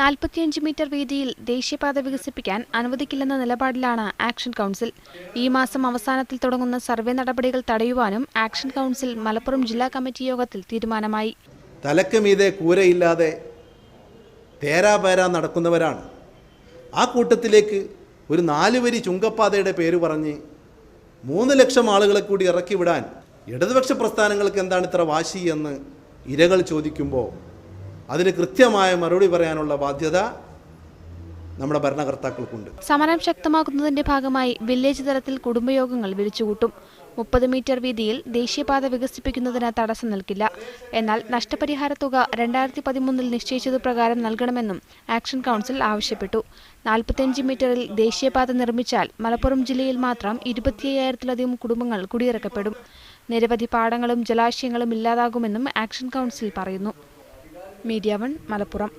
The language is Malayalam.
നാൽപ്പത്തിയഞ്ച് മീറ്റർ വീതിയിൽ ദേശീയപാത വികസിപ്പിക്കാൻ അനുവദിക്കില്ലെന്ന നിലപാടിലാണ് ആക്ഷൻ കൗൺസിൽ. ഈ മാസം അവസാനത്തിൽ തുടങ്ങുന്ന സർവേ നടപടികൾ തടയുവാനും ആക്ഷൻ കൗൺസിൽ മലപ്പുറം ജില്ലാ കമ്മിറ്റി യോഗത്തിൽ തീരുമാനമായി. തലക്ക് മീതെ കൂരയില്ലാതെ തേരാപേരാ നടക്കുന്നവരാണ്. ആ കൂട്ടത്തിലേക്ക് ഒരു നാലുവരി ചുങ്കപ്പാതയുടെ പേര് പറഞ്ഞ് മൂന്ന് ലക്ഷം ആളുകളെ കൂടി ഇറക്കി വിടാൻ ഇടതുപക്ഷ പ്രസ്ഥാനങ്ങൾക്ക് എന്താണ് ഇത്ര വാശി എന്ന് ഇരകൾ ചോദിക്കുമ്പോൾ അതിന് കൃത്യമായ മറുപടി പറയാനുള്ള ബാധ്യത നമ്മുടെ ഭരണകർത്താക്കൾക്കുണ്ട്. സമരം ശക്തമാക്കുന്നതിന്റെ ഭാഗമായി വില്ലേജ് തലത്തിൽ കുടുംബയോഗങ്ങൾ വിളിച്ചുകൂട്ടും മുപ്പത് മീറ്റർ വീതിയിൽ ദേശീയപാത വികസിപ്പിക്കുന്നതിന് തടസ്സം നിൽക്കില്ല. എന്നാൽ നഷ്ടപരിഹാര തുക രണ്ടായിരത്തി പതിമൂന്നിൽ നിശ്ചയിച്ചത് പ്രകാരം നൽകണമെന്നും ആക്ഷൻ കൗൺസിൽ ആവശ്യപ്പെട്ടു. നാൽപ്പത്തിയഞ്ച് മീറ്ററിൽ ദേശീയപാത നിർമ്മിച്ചാൽ മലപ്പുറം ജില്ലയിൽ മാത്രം ഇരുപത്തിയ്യായിരത്തിലധികം കുടുംബങ്ങൾ കുടിയിറക്കപ്പെടും. നിരവധി പാടങ്ങളും ജലാശയങ്ങളും ഇല്ലാതാകുമെന്നും ആക്ഷൻ കൗൺസിൽ പറയുന്നു. Media one Malappuram